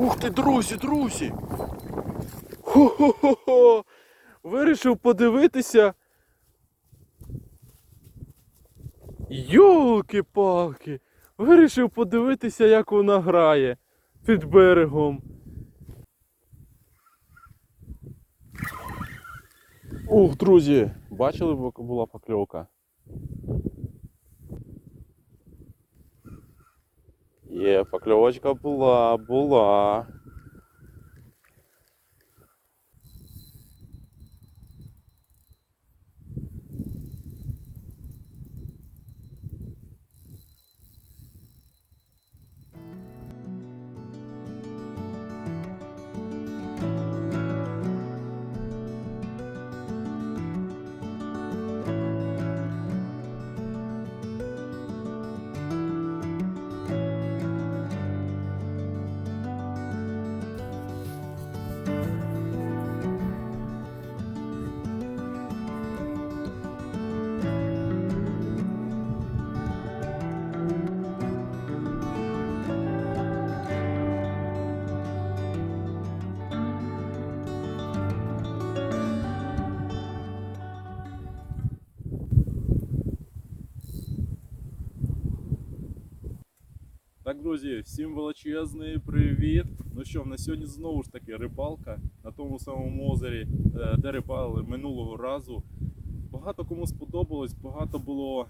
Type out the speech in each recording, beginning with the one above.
Ух ти, друзі, друзі! Хо-хо-хо! Вирішив подивитися. Йолки-палки! Вирішив подивитися, як вона грає під берегом. Ух, друзі! Бачили, бу- була покльовка? Є, покльовочка була, була. Друзі, всім величезний привіт. Ну що, на сьогодні знову ж таки рибалка на тому самому озері, е, де рибали минулого разу. Багато кому сподобалось, багато було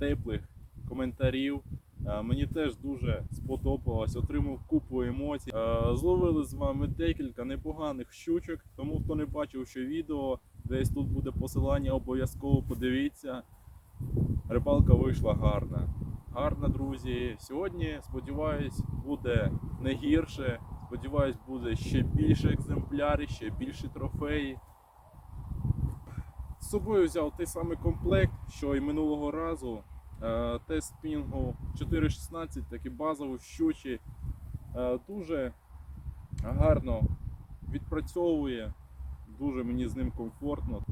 теплих коментарів. Е, Мені теж дуже сподобалось, отримав купу емоцій. Е, Зловили з вами декілька непоганих щучок. Тому хто не бачив ще відео, десь тут буде посилання, обов'язково подивіться. Рибалка вийшла гарна. Гарна, друзі. Сьогодні, сподіваюсь, буде не гірше. Сподіваюсь, буде ще більше екземплярів, ще більші трофеї. З собою взяв той самий комплект, що і минулого разу. Е, Тест пінгу 4.16, такі базові щучі. Дуже гарно відпрацьовує, дуже мені з ним комфортно.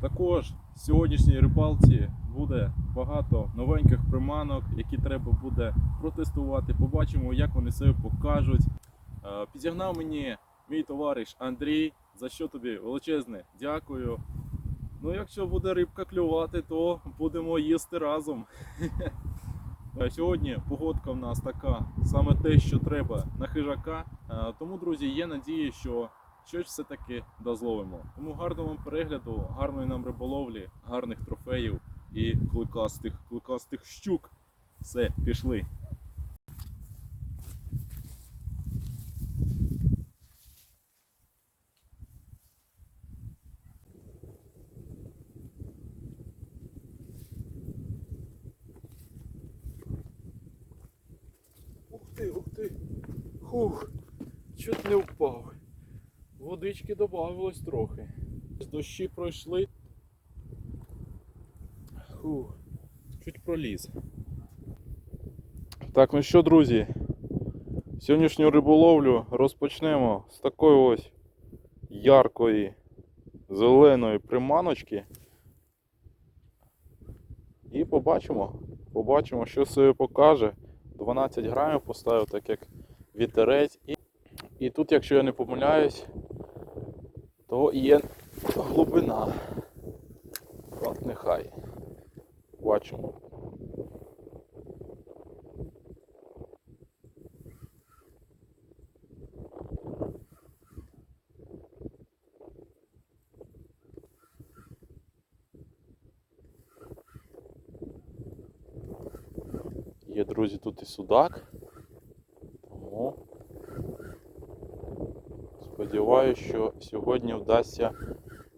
Також в сьогоднішній рибалці буде багато новеньких приманок, які треба буде протестувати. Побачимо, як вони себе покажуть. Е, Підігнав мені мій товариш Андрій, за що тобі величезне дякую. Ну, якщо буде рибка клювати, то будемо їсти разом. Е, Сьогодні погодка в нас така, саме те, що треба на хижака. Е, Тому, друзі, є надія, що щось все-таки дозловимо. Тому гарного вам перегляду, гарної нам риболовлі, гарних трофеїв і кликастих, кликастих щук. Все, пішли. Ух ти, ух ти. Хух, чуть не впав. Водички додавалось трохи. Дощі пройшли. Фух, чуть проліз. Так, ну що, друзі, сьогоднішню риболовлю розпочнемо з такої ось яркої зеленої приманочки. І побачимо, побачимо, що себе покаже. 12 грамів поставив, так як вітерець. І, і тут, якщо я не помиляюсь, то є глибина. От нехай. Бачимо. Є, друзі, тут і судак. Тому сподіваюся, що сьогодні вдасться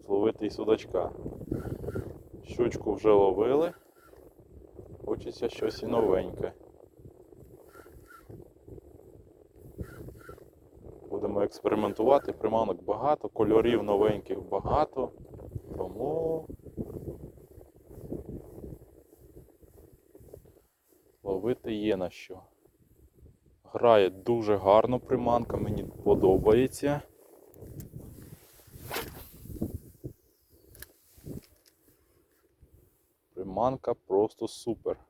зловити і судачка. Щучку вже ловили. Хочеться щось і новеньке. Будемо експериментувати, приманок багато, кольорів новеньких багато. Тому ловити є на що. Грає дуже гарно приманка, мені подобається. Приманка просто супер.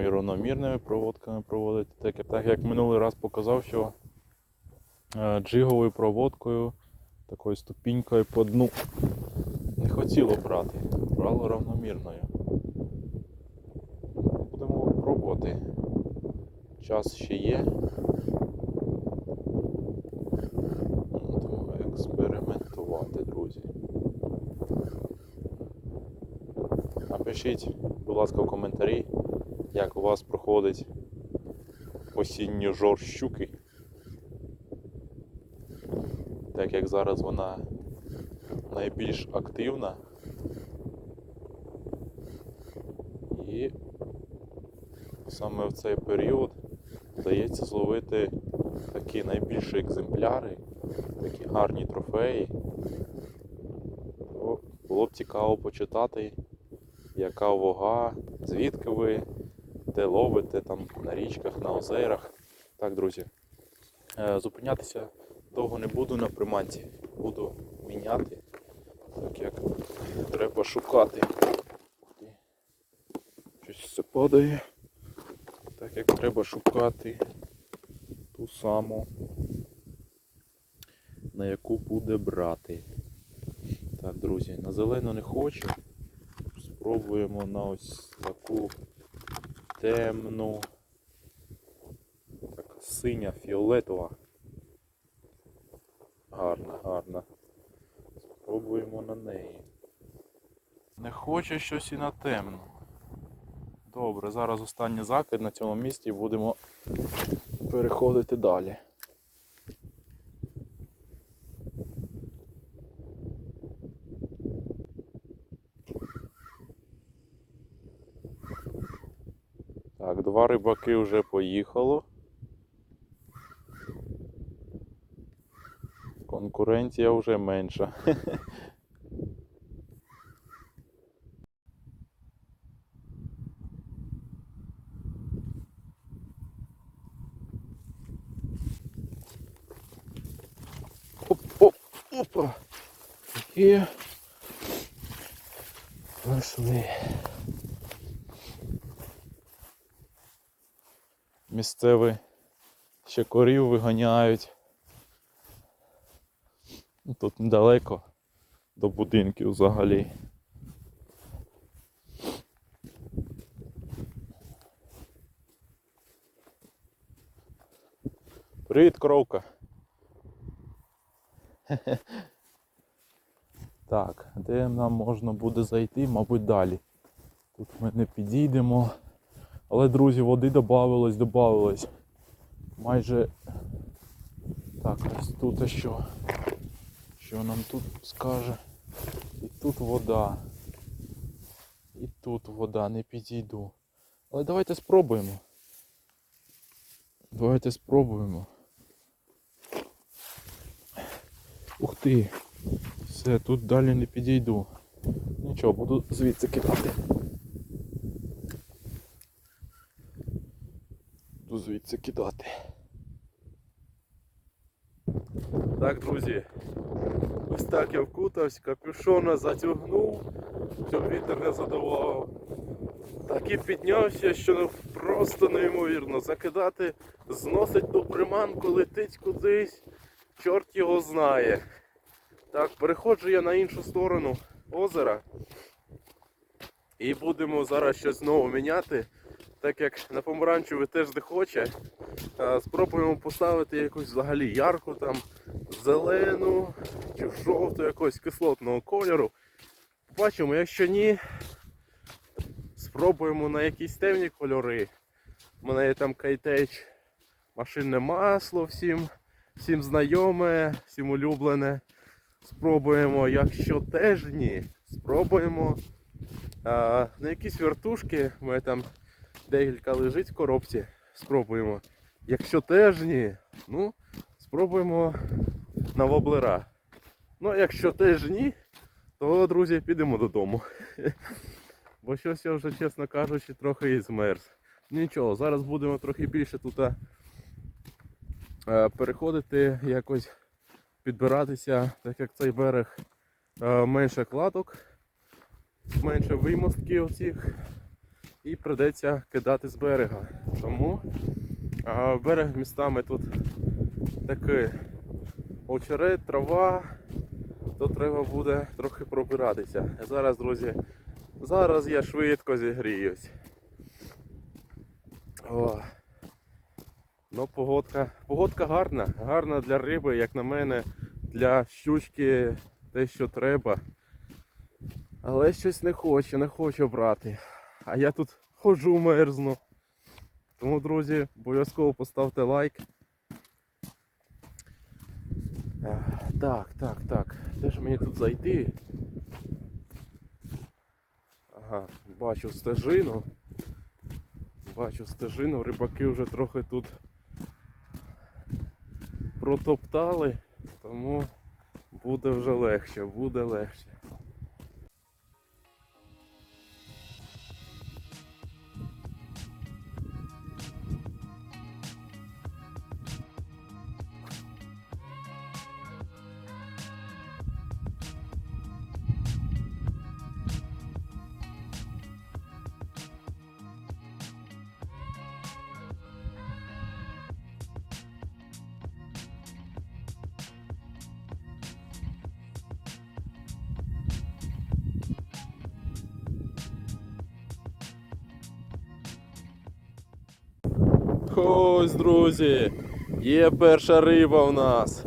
І рівномірними проводками проводити. Так, так як минулий раз показав, що е, джиговою проводкою, такою ступінькою по дну не хотіло брати. Брало равномірною. Будемо пробувати. Час ще є. Будемо експериментувати, друзі. Напишіть, будь ласка, в коментарі, як у вас проходить осінньо жор щуки. Так як зараз вона найбільш активна. І саме в цей період вдається зловити такі найбільші екземпляри, такі гарні трофеї. Було б цікаво почитати, яка вага, звідки ви, де ловите там на річках, на озерах. Так, друзі. Е, Зупинятися довго не буду на приманці, буду міняти, так як треба шукати. Щось все падає. Так як треба шукати ту саму, на яку буде брати. Так, друзі, на зелену не хочу. Спробуємо на ось таку темну, така синя, фіолетова. Гарна, гарна. Спробуємо на неї. Не хоче щось і на темну. Добре, зараз останній закид на цьому місці і будемо переходити далі. Так, два рибаки вже поїхало. Конкуренція вже менша. Оп, оп, опа. І пішли. Місцеві ще корів виганяють. Ну, Тут недалеко до будинків взагалі. Привіт, коровка. Так, де нам можна буде зайти, мабуть, далі. Тут ми не підійдемо. Але, друзі, води додавалось, додавалось. Майже. Так, ось тут що? Що нам тут скаже? І тут вода. І тут вода, не підійду. Але давайте спробуємо. Давайте спробуємо. Ух ти! Все, тут далі не підійду. Нічого, буду звідси кидати. Звідси кидати. Так, друзі. Ось так я вкутався, капюшона затягнув, щоб вітер не задував. Так і піднявся, що просто неймовірно. Закидати, зносить ту приманку, летить кудись, чорт його знає. Так, переходжу я на іншу сторону озера. І будемо зараз щось знову міняти. Так як на помаранчеві теж не хоче. Спробуємо поставити якусь взагалі ярку там, зелену чи жовту якогось кислотного кольору. Побачимо, якщо ні, спробуємо на якісь темні кольори. У мене є там кайтеч, машинне масло всім, всім знайоме, всім улюблене. Спробуємо, якщо теж ні, спробуємо а, на якісь вертушки. Мене там декілька лежить в коробці. Спробуємо. Якщо теж ні, ну, спробуємо на воблера. Ну, якщо теж ні, то, друзі, підемо додому. Бо щось я вже, чесно кажучи, трохи і змерз. Нічого, зараз будемо трохи більше тут е, переходити, якось підбиратися, так як цей берег е, менше кладок, менше вимостків оцих. І придеться кидати з берега. Тому а, берег містами тут такий очерет, трава, то треба буде трохи пробиратися. Зараз, друзі, зараз я швидко зігріюсь. О. Ну, погодка, погодка гарна, гарна для риби, як на мене, для щучки те, що треба. Але щось не хочу, не хочу брати. А я тут ходжу мерзну. Тому, друзі, обов'язково поставте лайк. Е, Так, так, так. Де ж мені тут зайти? Ага, бачу стежину. Бачу стежину, рибаки вже трохи тут протоптали, тому буде вже легше, буде легше. Ось, друзі, є перша риба в нас.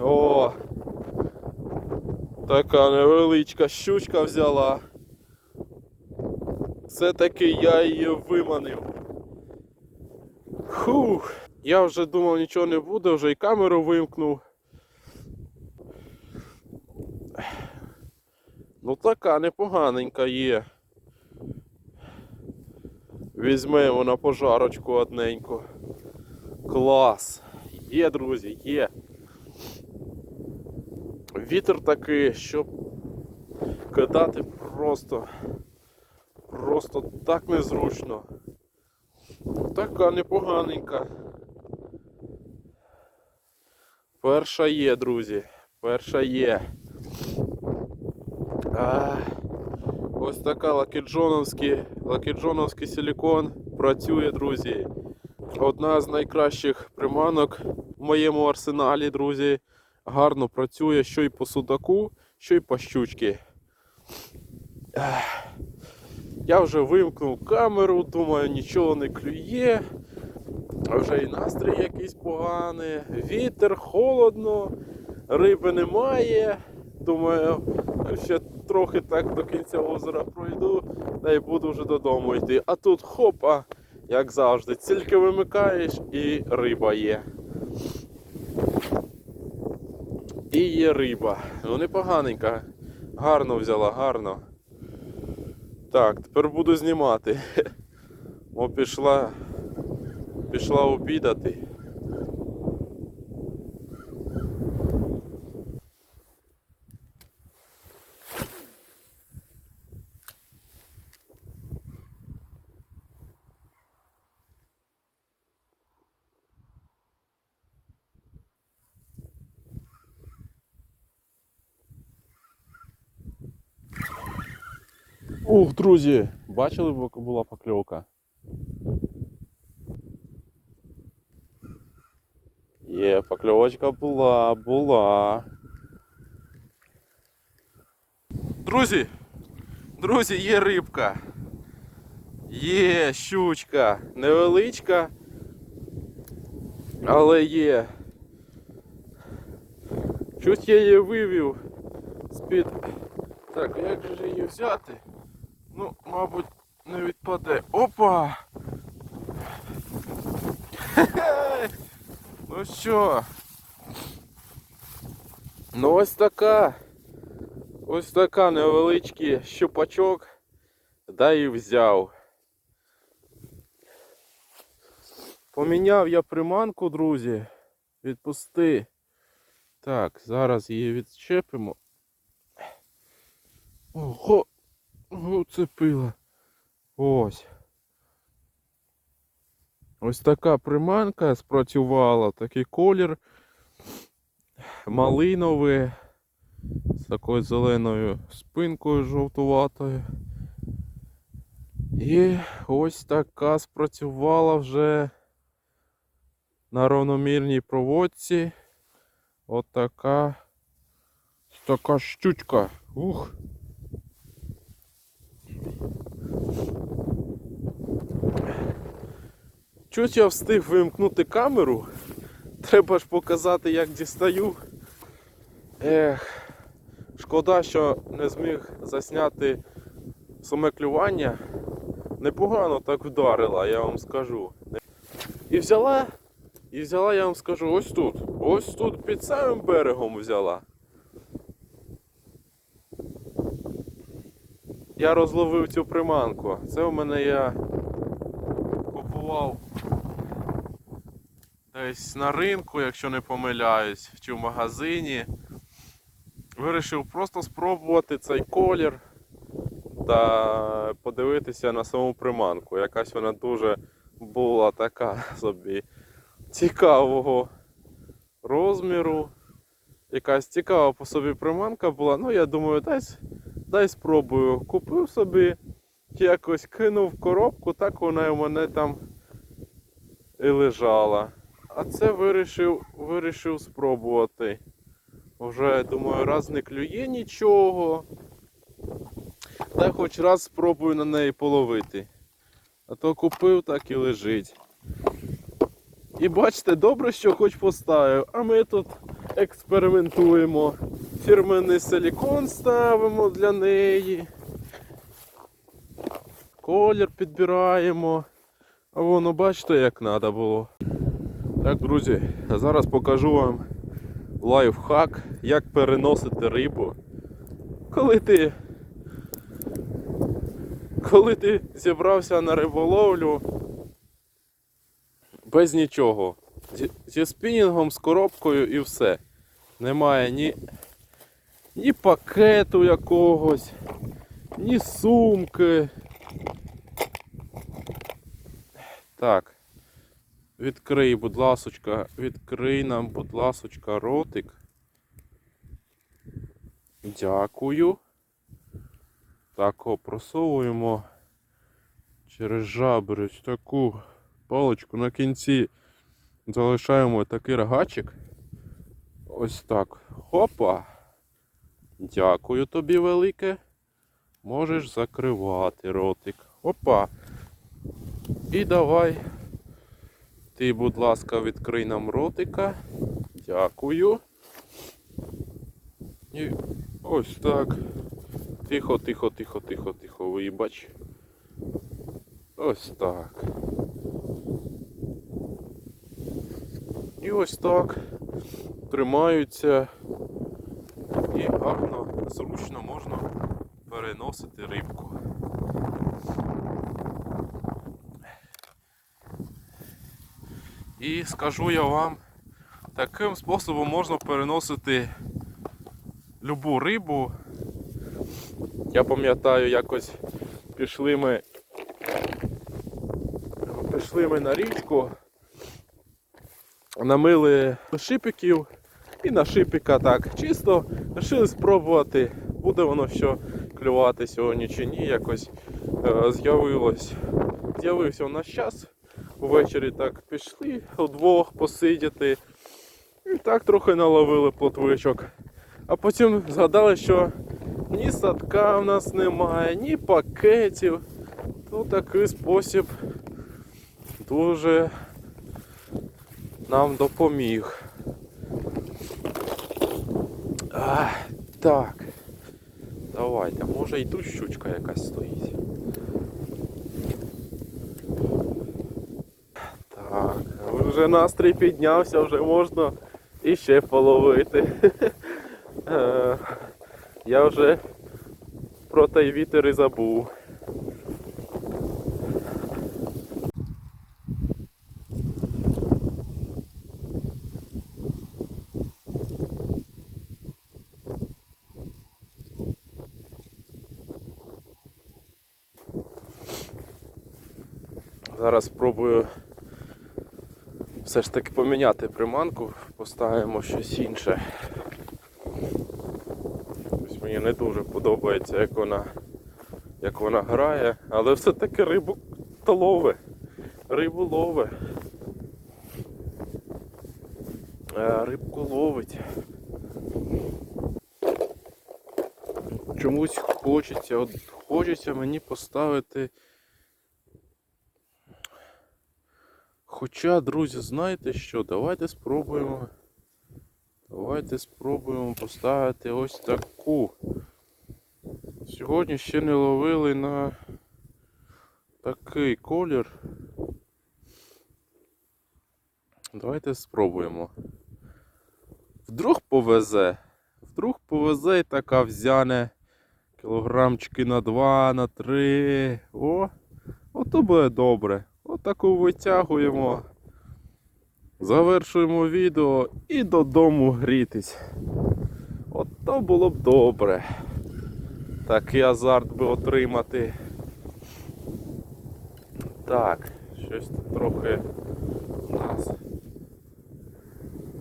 О! Така невеличка щучка взяла. Все-таки я її виманив. Фух. Я вже думав нічого не буде, вже і камеру вимкнув. Ну така непоганенька є. Візьмемо на пожарочку одненьку. Клас. Є, друзі, є. Вітер такий, що кидати просто. Просто так незручно. Така непоганенька. Перша є, друзі. Перша є. А, ось така лакіджоновський, лакіджоновський силікон працює, друзі. Одна з найкращих приманок в моєму арсеналі, друзі. Гарно працює що й по судаку, що й по. Ех. Я вже вимкнув камеру, думаю, нічого не клює. Вже і настрій якийсь поганий, вітер, холодно, риби немає. Думаю, ще трохи так до кінця озера пройду, та й буду вже додому йти. А тут хопа, як завжди, тільки вимикаєш і риба є. І є риба. Ну непоганенька. Гарно взяла, гарно. Так, тепер буду знімати. О, пішла. Пішла обідати. Ух, друзі, бачили, бу- була покльовка? Є, покльовочка була, була. Друзі, друзі, є рибка. Є щучка. Невеличка, але є. Щось я її вивів з-під. Так, як же її взяти? Мабуть, не відпаде. Опа! Ну що? Ну ось така. Ось така невеличкий щупачок. Да і взяв. Поміняв я приманку, друзі. Відпусти. Так, зараз її відчепимо. Ого! Уцепила. Ось. Ось така приманка спрацювала, такий колір малиновий, з такою зеленою спинкою жовтуватою. І ось така спрацювала вже на равномірній проводці. От така, така щучка. Ух. Чуть я встиг вимкнути камеру. Треба ж показати, як дістаю. Ех, шкода, що не зміг засняти саме клювання. Непогано так вдарила, я вам скажу. І взяла, і взяла, я вам скажу, ось тут. Ось тут під самим берегом взяла. Я розловив цю приманку. Це у мене я купував десь на ринку, якщо не помиляюсь, чи в магазині. Вирішив просто спробувати цей колір та подивитися на саму приманку. Якась вона дуже була така собі цікавого розміру. Якась цікава по собі приманка була. Ну, я думаю, дай, дай спробую. Купив собі, якось кинув коробку, так вона в мене там і лежала. А це вирішив, вирішив спробувати. Вже думаю, раз не клює нічого. Та хоч раз спробую на неї половити. А то купив, так і лежить. І бачите, добре, що хоч поставив. А ми тут експериментуємо. Фірменний силікон ставимо для неї. Колір підбираємо. А воно бачите, як треба було. Так, друзі, зараз покажу вам лайфхак, як переносити рибу. Коли ти коли ти зібрався на риболовлю без нічого. Зі спінінгом, з коробкою і все. Немає ні, ні пакету якогось, ні сумки. Так. Відкрий, будь ласочка, відкрий нам, будь ласочка, ротик. Дякую. Так, о, просовуємо через жабри таку паличку на кінці. Залишаємо такий рогачик. Ось так. Хопа. Дякую тобі велике. Можеш закривати ротик. Опа. І давай. Ти, будь ласка, відкрий нам ротика. Дякую. І ось так. Тихо, тихо, тихо, тихо, тихо, вибач. Ось так. І ось так. Тримаються. І гарно, зручно можна переносити рибку. І скажу я вам, таким способом можна переносити любу рибу. Я пам'ятаю, якось пішли ми, пішли ми на річку, намили шипиків і на шипика так чисто вирішили спробувати, буде воно що клювати сьогодні чи ні, якось е, з'явилось. З'явився у нас час. Увечері так пішли удвох посидіти. І так трохи наловили плотвичок. А потім згадали, що ні садка в нас немає, ні пакетів. То такий спосіб дуже нам допоміг. А, так. Давайте, може і тут щучка якась стоїть. Так, вже настрій піднявся, вже можна іще половити. Е, Я вже про той вітер і забув. Зараз спробую все ж таки поміняти приманку, поставимо щось інше. Ось мені не дуже подобається, як вона як вона грає, але все-таки рибу то лове. Рибу лове. Е, Рибку ловить. Чомусь хочеться, от хочеться мені поставити. Хоча, друзі, знаєте що, давайте спробуємо. Давайте спробуємо поставити ось таку. Сьогодні ще не ловили на такий колір. Давайте спробуємо. Вдруг повезе. Вдруг повезе і така взяне кілограмчики на 2, на 3. О, ото буде добре. Отаку витягуємо. Завершуємо відео і додому грітись. Ото було б добре. Такий азарт би отримати. Так, щось трохи у нас.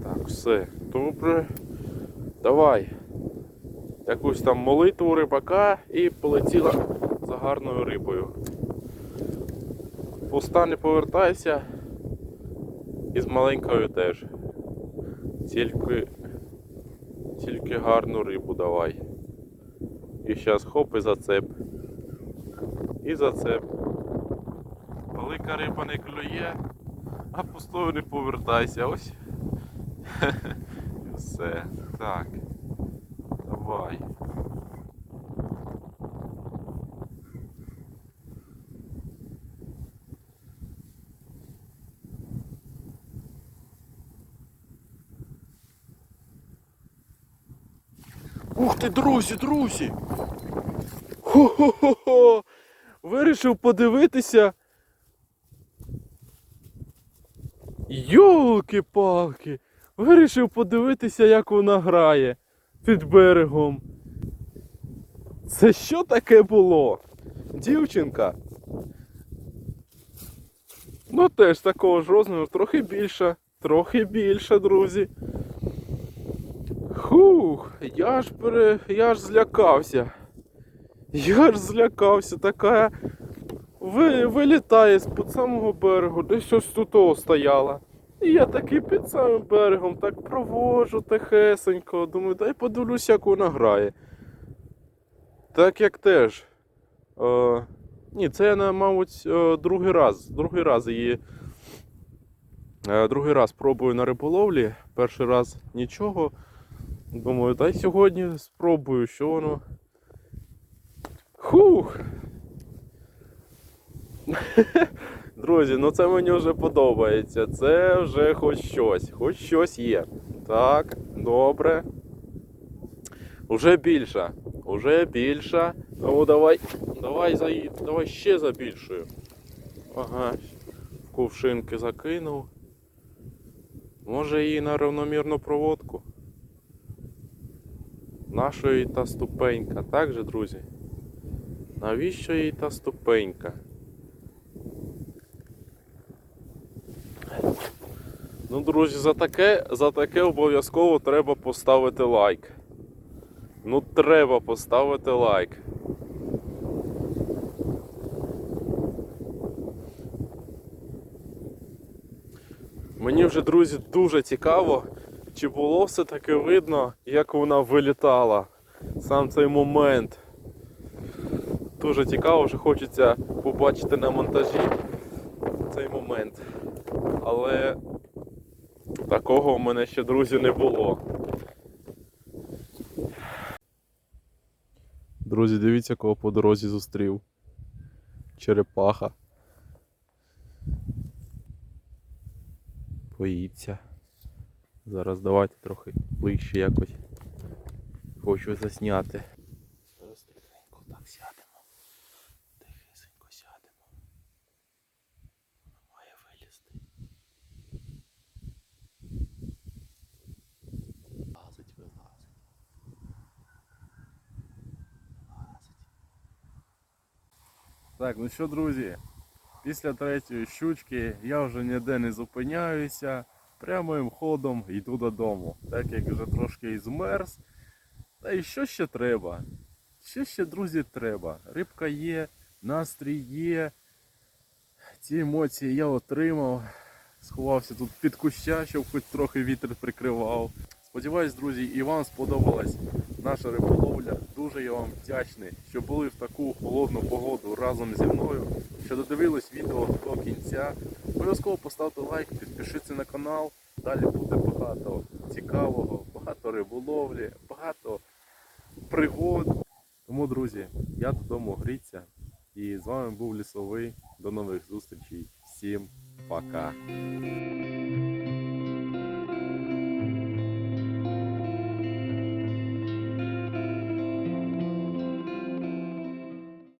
Так, все, добре. Давай. Якусь там молитву рибака і полетіла за гарною рибою. Пуста не повертайся. І з маленькою теж. Тільки, тільки гарну рибу давай. І зараз хоп і зацеп. І зацеп. Велика риба не клює, а пустою не повертайся. Ось. Все. Так. Давай. Ух ти, друзі, друзі! Хо-хо-хо! Вирішив подивитися. Йолки-палки! Вирішив подивитися, як вона грає під берегом. Це що таке було? Дівчинка. Ну теж такого ж розміру, трохи більша, трохи більша, друзі. Хух, я ж пере... я ж злякався. Я ж злякався, така ви... вилітає з під самого берегу, десь щось тут стояла. І я такий під самим берегом так проводжу тихесенько. Думаю, дай подивлюсь, як вона грає. Так як теж. Е... Ні, це я, мабуть, е, другий раз. Другий раз її. Е, другий раз пробую на риболовлі. Перший раз нічого. Думаю, дай сьогодні спробую, що воно. Хух! Друзі, ну це мені вже подобається. Це вже хоч щось. Хоч щось є. Так, добре. Уже більша. Уже більша. Тому давай. Давай за давай ще забільшую. Ага. В кувшинки закинув. Може її на равномірну проводку. Нащо їй та ступенька, так же, друзі? Навіщо їй та ступенька? Ну, друзі, за таке, за таке обов'язково треба поставити лайк. Ну, треба поставити лайк. Мені вже, друзі, дуже цікаво, чи було все-таки видно, як вона вилітала. Сам цей момент. Дуже цікаво, вже хочеться побачити на монтажі цей момент. Але такого у мене ще, друзі, не було. Друзі, дивіться, кого по дорозі зустрів. Черепаха. Боїться. Зараз давайте трохи ближче якось. Хочу засняти. Зараз тихенько так сядемо. Тихесенько сядемо. Воно має вилізти. Лазить, вилазить. Лазить. Так, ну що, друзі, після третьої щучки я вже ніде не зупиняюся. Прямим ходом йду додому, так як вже трошки і змерз. Та і що ще треба? що ще, друзі, треба? Рибка є, настрій є. Ці емоції я отримав. Сховався тут під куща, щоб хоч трохи вітер прикривав. Сподіваюсь, друзі, і вам сподобалась наша риболовля. Дуже я вам вдячний, що були в таку холодну погоду разом зі мною, що додивились відео до кінця. Обов'язково поставте лайк, підпишіться на канал. Далі буде багато цікавого, багато риболовлі, багато пригод. Тому, друзі, я додому гріться. І з вами був Лісовий. До нових зустрічей. Всім пока.